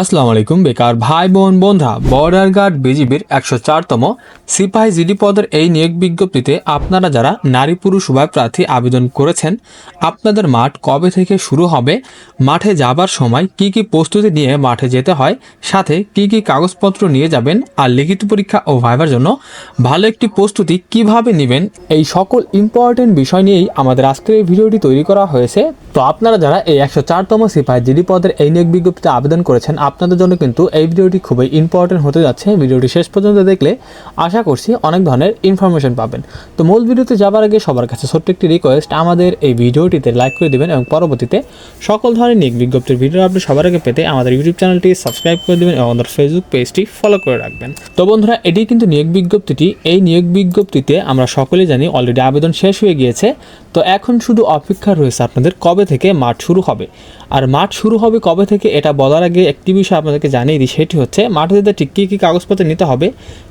আসসালামু আলাইকুম, বেকার ভাই বোন বন্ধুরা। বর্ডার গার্ড বিজিবির একশো চারতম সিপাহি জিডি পদের এই নিয়োগ বিজ্ঞপ্তিতে আপনারা যারা নারী পুরুষ উভয় প্রার্থী আবেদন করেছেন, আপনাদের মাঠ কবে থেকে শুরু হবে, মাঠে যাবার সময় কি কি প্রস্তুতি নিয়ে মাঠে যেতে হয়, সাথে কি কি কাগজপত্র নিয়ে যাবেন আর লিখিত পরীক্ষা ও ভাইবার জন্য ভালো একটি প্রস্তুতি কীভাবে নেবেন, এই সকল ইম্পর্টেন্ট বিষয় নিয়েই আমাদের আজকের এই ভিডিওটি তৈরি করা হয়েছে। তো আপনারা যারা এই একশো চারতম সিপাহী জিডি পদের এই নিয়োগ বিজ্ঞপ্তিতে আবেদন করেছেন আপনাদের জন্য কিন্তু এই ভিডিওটি খুবই ইম্পর্টেন্ট হতে যাচ্ছে। ভিডিওটি শেষ পর্যন্ত দেখলে আশা করছি অনেক ধরনের ইনফরমেশন পাবেন। তো মূল ভিডিওতে যাবার আগে সবার কাছে ছোট্ট একটি রিকোয়েস্ট আমাদের এই ভিডিওটিতে লাইক করে দিবেন এবং পরবর্তীতে সকল ধরনের নিয়োগ বিজ্ঞপ্তির ভিডিও আপনি সবার আগে পেতে আমাদের ইউটিউব চ্যানেলটি সাবস্ক্রাইব করে দিবেন এবং আমাদের ফেসবুক পেজটি ফলো করে রাখবেন। তো বন্ধুরা, এটি কিন্তু নিয়োগ বিজ্ঞপ্তিটি। এই নিয়োগ বিজ্ঞপ্তিতে আমরা সকলেই জানি অলরেডি আবেদন শেষ হয়ে গিয়েছে। তো এখন শুধু অপেক্ষা রয়েছে আপনাদের কবে থেকে মাঠ শুরু হবে। আর মাঠ শুরু হবে কবে থেকে এটা বলার আগে একটি বিষয় আপনাদেরকে জানিয়ে দিই, সেটি হচ্ছে মাঠে যেতে ঠিক কী কী কাগজপত্র নিতে হবে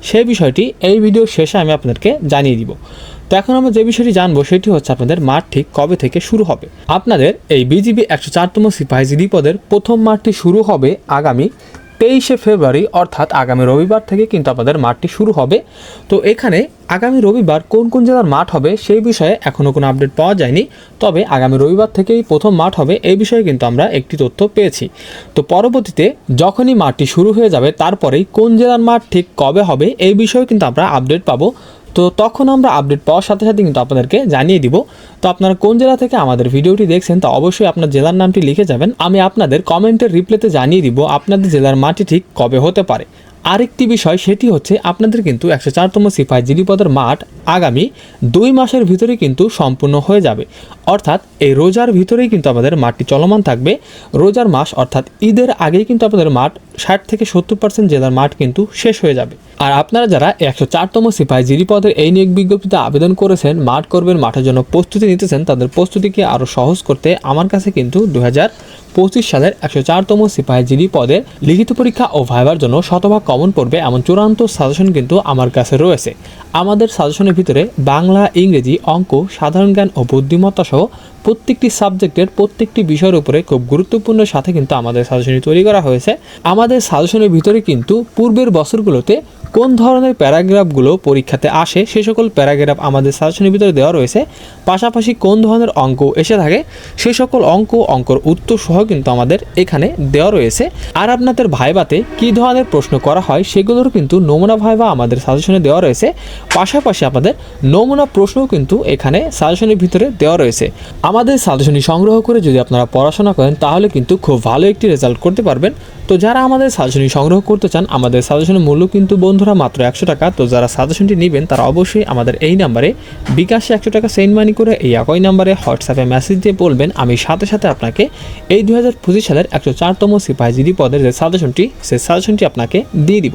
সেই বিষয়টি এই ভিডিওর শেষে আমি আপনাদেরকে জানিয়ে দিব। তো এখন আমরা যে বিষয়টি জানব, সেটি হচ্ছে আপনাদের মাঠ ঠিক কবে থেকে শুরু হবে। আপনাদের এই বিজিবি একশো চারতম সিপাহী জিডি পদের প্রথম মাঠটি শুরু হবে আগামী তেইশে ফেব্রুয়ারি, অর্থাৎ আগামী রবিবার থেকে কিন্তু আপনাদের মাঠটি শুরু হবে। তো এখানে আগামী রবিবার কোন কোন জেলার মাঠ হবে সেই বিষয়ে এখনও কোনো আপডেট পাওয়া যায়নি। তবে আগামী রবিবার থেকেই প্রথম মাঠ হবে এই বিষয়ে কিন্তু আমরা একটি তথ্য পেয়েছি। তো পরবর্তীতে যখনই মাঠটি শুরু হয়ে যাবে, তারপরেই কোন জেলার মাঠ ঠিক কবে হবে এই বিষয়ে কিন্তু আমরা আপডেট পাবো। তো তখন আমরা আপডেট পাওয়ার সাথে সাথে কিন্তু আপনাদেরকে জানিয়ে দিব। তো আপনারা কোন জেলা থেকে আমাদের ভিডিওটি দেখছেন তো অবশ্যই আপনার জেলার নামটি লিখে যাবেন। আমি আপনাদের কমেন্টের রিপ্লেতে জানিয়ে দিব আপনাদের জেলার মাটি ঠিক কবে হতে পারে। আরেকটি বিষয় সেটি হচ্ছে আপনাদের কিন্তু একশো চারতম সিপাহী জিডি পদের মাঠ আগামী দুই মাসের ভিতরে কিন্তু সম্পূর্ণ হয়ে যাবে। অর্থাৎ এই রোজার ভিতরেই কিন্তু আমাদের মাঠটি চলমান থাকবে। রোজার মাস অর্থাৎ ঈদের আগেই কিন্তু আপনাদের মাঠ ষাট থেকে সত্তর পার্সেন্ট জেলার মাঠ কিন্তু শেষ হয়ে যাবে। আর আপনারা যারা একশো চারতম সিপাহী জিডি পদের এই নিয়োগ বিজ্ঞপ্তিতে আবেদন করেছেন, মাঠ করবেন, মাঠের জন্য প্রস্তুতি নিতেছেন, তাদের প্রস্তুতিকে আরও সহজ করতে আমার কাছে কিন্তু দু হাজার পঁচিশ সালের একশো চারতম সিপাহী জিডি পদের লিখিত পরীক্ষা ও ভাইবার জন্য শতভাগ কমন পড়বে এমন চূড়ান্ত সাজেশন কিন্তু আমার কাছে রয়েছে। আমাদের সাজেশনের ভিতরে বাংলা, ইংরেজি, অঙ্ক, সাধারণ জ্ঞান ও বুদ্ধিমত্তা সহ প্রত্যেকটি সাবজেক্টের প্রত্যেকটি বিষয়ের উপরে খুব গুরুত্বপূর্ণ সাথে কিন্তু আমাদের সাজেশনটি তৈরি করা হয়েছে। আমাদের সাজেশনের ভিতরে কিন্তু পূর্বের বছরগুলোতে কোন ধরনের প্যারাগ্রাফগুলো পরীক্ষাতে আসে সে সকল প্যারাগ্রাফ আমাদের সাজেশনের ভিতরে দেওয়া রয়েছে। পাশাপাশি কোন ধরনের অঙ্ক এসে থাকে সে সকল অঙ্ক অঙ্কর উত্তর সহ কিন্তু আমাদের এখানে দেওয়া রয়েছে। আর আপনাদের ভাইবাতে কী ধরনের প্রশ্ন করা হয় সেগুলোর কিন্তু নমুনা ভাইবা আমাদের সাজেশনে দেওয়া রয়েছে। পাশাপাশি আমাদের নমুনা প্রশ্নও কিন্তু এখানে সাজেশনের ভিতরে দেওয়া রয়েছে। আমাদের সাজেশনী সংগ্রহ করে যদি আপনারা পড়াশোনা করেন তাহলে কিন্তু খুব ভালো একটি রেজাল্ট করতে পারবেন। তো যারা আমাদের সাজেশনী সংগ্রহ করতে চান, আমাদের সাজেশনের মূল্য কিন্তু বন্ধুরা, মাত্র একশো টাকা। তো যারা সাজেশনটি নেবেন, তারা অবশ্যই আমাদের এই নাম্বারে বিকাশে একশো টাকা সেন্ড মানি করে এই একই নাম্বারে হোয়াটসঅ্যাপে মেসেজ দিয়ে বলবেন। আমি সাথে সাথে আপনাকে এই দু হাজার পঁচিশ সালের একশো চারতম সিপাহী জিডি পদের যে সাজেশনটি সেই সাজেশনটি আপনাকে দিয়ে দিব।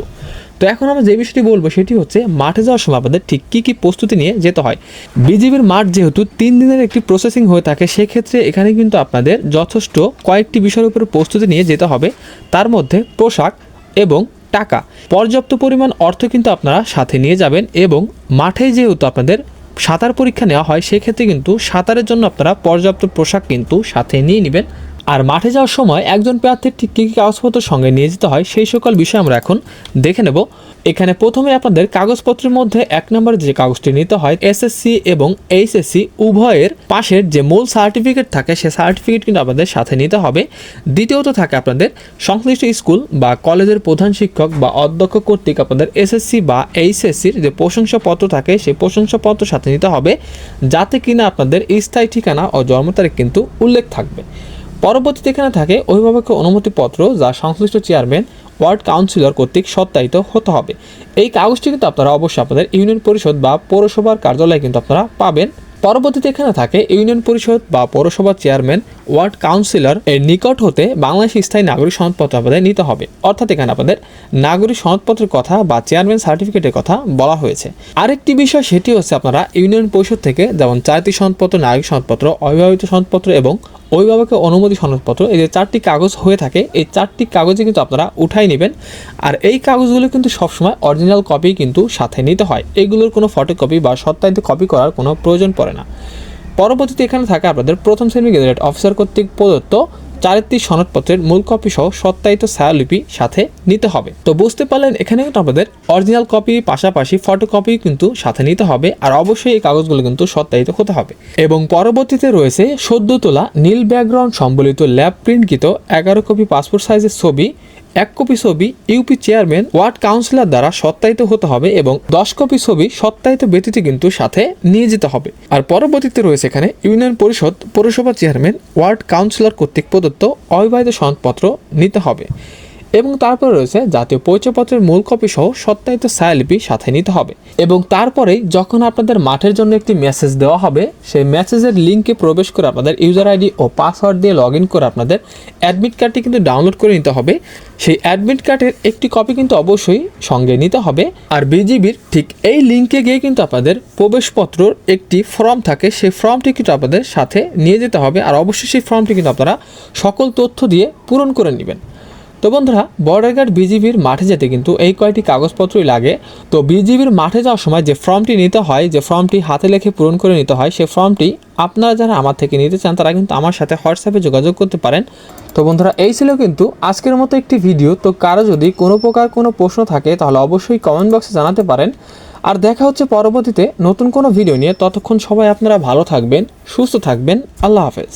তো এখন আমরা যে বিষয়টি বলব, সেটি হচ্ছে মাঠে যাওয়ার সময় আপনাদের ঠিক কী কী প্রস্তুতি নিয়ে যেতে হয়। বিজিবির মাঠ যেহেতু তিন দিনের একটি প্রসেসিং হয়ে থাকে, সেক্ষেত্রে এখানে কিন্তু আপনাদের যথেষ্ট কয়েকটি বিষয়ের উপরে প্রস্তুতি নিয়ে যেতে হবে। তার মধ্যে পোশাক এবং টাকা। পর্যাপ্ত পরিমাণ অর্থ কিন্তু আপনারা সাথে নিয়ে যাবেন এবং মাঠে যেহেতু আপনাদের সাঁতার পরীক্ষা নেওয়া হয়, সেক্ষেত্রে কিন্তু সাঁতারের জন্য আপনারা পর্যাপ্ত পোশাক কিন্তু সাথে নিয়ে নেবেন। আর মাঠে যাওয়ার সময় একজন প্রার্থীর ঠিক কী কী কাগজপত্র সঙ্গে নিয়ে যেতে হয় সেই সকল বিষয় আমরা এখন দেখে নেব। এখানে প্রথমে আপনাদের কাগজপত্রের মধ্যে এক নম্বরে যে কাগজটি নিতে হয় এসএসসি এবং এইচএসসি উভয়ের পাশের যে মূল সার্টিফিকেট থাকে সে সার্টিফিকেট কিন্তু আপনাদের সাথে নিতে হবে। দ্বিতীয়ত থাকে আপনাদের সংশ্লিষ্ট স্কুল বা কলেজের প্রধান শিক্ষক বা অধ্যক্ষ কর্তৃক আপনাদের এসএসসি বা এইচএসসির যে প্রশংসাপত্র থাকে সেই প্রশংসাপত্র সাথে নিতে হবে, যাতে কিনা আপনাদের স্থায়ী ঠিকানা ও জন্ম তারিখ কিন্তু উল্লেখ থাকবে। পরবর্তীতে এখানে থাকে অভিভাবকের অনুমতিপত্র যা সংশ্লিষ্ট চেয়ারম্যান, ওয়ার্ড কাউন্সিলর কর্তৃক সত্যায়িত হতে হবে। এই কাগজটি কিন্তু আপনারা অবশ্যই আপনাদের ইউনিয়ন পরিষদ বা পৌরসভার কার্যালয়ে কিন্তু আপনারা পাবেন। পরবর্তীতে এখানে থাকে ইউনিয়ন পরিষদ বা পৌরসভার চেয়ারম্যান, ওয়ার্ড কাউন্সিলর এর নিকট হতে বাংলাদেশ স্থায়ী নাগরিক সনদপত্র আপনাদের নিতে হবে। অর্থাৎ এখানে আপনাদের নাগরিক সনদপত্রের কথা বা চেয়ারম্যান সার্টিফিকেটের কথা বলা হয়েছে। আরেকটি বিষয় সেটি হচ্ছে আপনারা ইউনিয়ন পরিষদ থেকে যেমন চারিত্রিক সনদপত্র, নাগরিক সনদপত্র, অবিবাহিত সনদপত্র এবং অভিভাবকের অনুমতি সনদপত্র, এই যে চারটি কাগজ হয়ে থাকে, এই চারটি কাগজে কিন্তু আপনারা উঠাই নেবেন। আর এই কাগজগুলো কিন্তু সবসময় অরিজিনাল কপি কিন্তু সাথে নিতে হয়। এগুলোর কোনো ফটোকপি বা সত্যায়িত কপি করার কোনো প্রয়োজন পড়ে না। পরবর্তীতে এখানে থাকে আপনাদের প্রথম শ্রেণির গ্যাজেট অফিসার কর্তৃক প্রদত্ত চারিত্রিক সনদপত্রের মূল কপি সহ সত্যায়িত ছায়ালিপি সাথে নিতে হবে। তো বুঝতে পারলেন এখানে কিন্তু আমাদের অরিজিনাল কপি, পাশাপাশি ফটোকপি কিন্তু সাথে নিতে হবে আর অবশ্যই এই কাগজগুলো কিন্তু সত্যায়িত হতে হবে। এবং পরবর্তীতে রয়েছে সদ্য তোলা নীল ব্যাকগ্রাউন্ড সম্বলিত ল্যাব প্রিন্টকৃত এগারো কপি পাসপোর্ট সাইজের ছবি এক কপি ছবি ইউপি চেয়ারম্যান, ওয়ার্ড কাউন্সিলর দ্বারা সত্যায়িত হতে হবে এবং দশ কপি ছবি সত্যায়িত ব্যতীত কিন্তু সাথে নিয়ে যেতে হবে। আর পরবর্তীতে রয়েছে এখানে ইউনিয়ন পরিষদ, পৌরসভা চেয়ারম্যান, ওয়ার্ড কাউন্সিলর কর্তৃক প্রদত্ত অবিবাহিত সনদপত্র নিতে হবে। এবং তারপরে রয়েছে জাতীয় পরিচয়পত্রের মূল কপি সহ সত্যায়িত ছায়ালিপি সাথে নিতে হবে। এবং তারপরেই যখন আপনাদের মাঠের জন্য একটি মেসেজ দেওয়া হবে, সেই মেসেজের লিঙ্কে প্রবেশ করে আপনাদের ইউজার আইডি ও পাসওয়ার্ড দিয়ে লগ করে আপনাদের অ্যাডমিট কার্ডটি কিন্তু ডাউনলোড করে নিতে হবে। সেই অ্যাডমিট কার্ডের একটি কপি কিন্তু অবশ্যই সঙ্গে নিতে হবে। আর বিজিবির ঠিক এই লিঙ্কে গিয়ে কিন্তু আপনাদের প্রবেশপত্রর একটি ফর্ম থাকে। সেই ফর্মটি কিন্তু আপনাদের সাথে নিয়ে যেতে হবে। আর অবশ্যই সেই ফর্মটি কিন্তু আপনারা সকল তথ্য দিয়ে পূরণ করে নেবেন। তো বন্ধুরা বর্ডার গার্ড বিজিবির মাঠে যেতে কিন্তু এই কয়টি কাগজপত্রই লাগে। তো বিজিবির মাঠে যাওয়ার সময় যে ফর্মটি নিতে হয়, যে ফর্মটি হাতে লেখে পূরণ করে নিতে হয় সেই ফর্মটি আপনারা যারা আমার থেকে নিতে চান, তারা কিন্তু আমার সাথে হোয়াটসঅ্যাপে যোগাযোগ করতে পারেন। তো বন্ধুরা, এই ছিল কিন্তু আজকের মতো একটি ভিডিও। তো কারও যদি কোনো প্রকার কোনো প্রশ্ন থাকে, তাহলে অবশ্যই কমেন্ট বক্সে জানাতে পারেন। আর দেখা হচ্ছে পরবর্তীতে নতুন কোনো ভিডিও নিয়ে। ততক্ষণ সবাই আপনারা ভালো থাকবেন, সুস্থ থাকবেন। আল্লাহ হাফেজ।